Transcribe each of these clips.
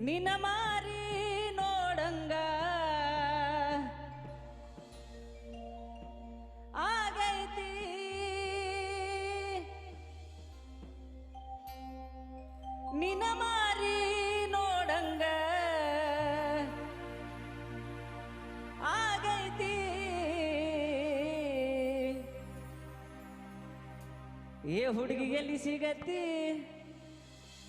ನಿನ ಮಾರಿ ನೋಡಂಗ. ಆಗೈತಿ. ನಿನ ಮಾರಿ ನೋಡಂಗ. ಆಗೈತಿ. ಏ ಹುಡುಗಿ ಎಲ್ಲಿ ಸಿಗತ್ತಿ?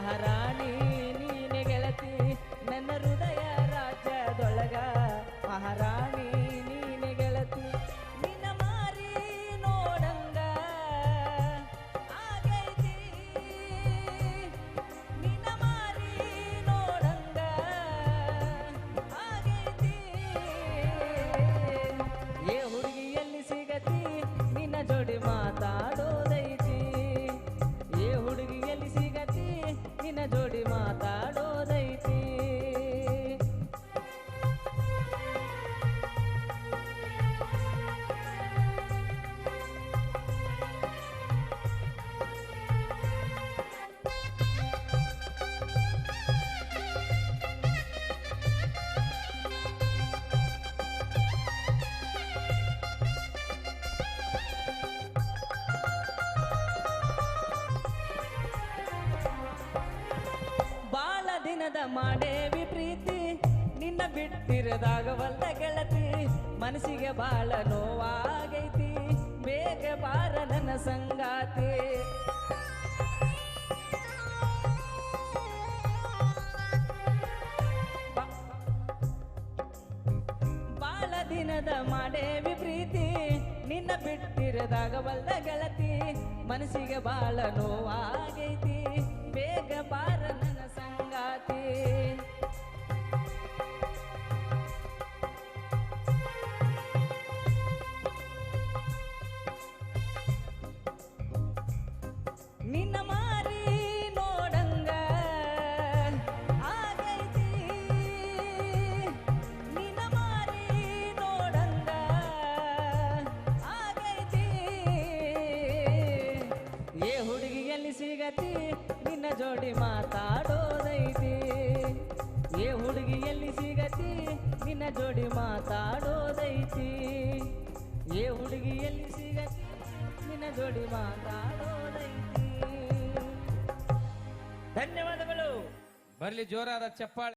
maharani ಮಾಡೇವಿ ಪ್ರೀತಿ. ನಿನ್ನ ಬಿಟ್ಟಿರದಾಗವಲ್ಲ ಗೆಳತಿ. ಮನಸ್ಸಿಗೆ ಬಾಳ ನೋವಾಗೈತಿ. ಬೇಗ ಬಾರ ನನ್ನ ಸಂಗಾತಿ. ಬಾಳ ದಿನದ ಮಾಡೇವಿ ಪ್ರೀತಿ. ನಿನ್ನ ಬಿಟ್ಟಿರದಾಗವಲ್ಲ ಗೆಳತಿ. ಮನಸ್ಸಿಗೆ ಬಾಳ ನೋವಾಗೈತಿ. ಜೋಡಿ ಮಾತಾಡೋದೈತಿ ಏ ಹುಡುಗಿ ಎಲ್ಲಿ ಸಿಗತಿ ನಿನ್ನ ಜೋಡಿ ಮಾತಾಡೋದೈತಿ ಧನ್ಯವಾದಗಳು ಬರ್ಲಿ ಜೋರಾದ ಚಪ್ಪಾಳೆ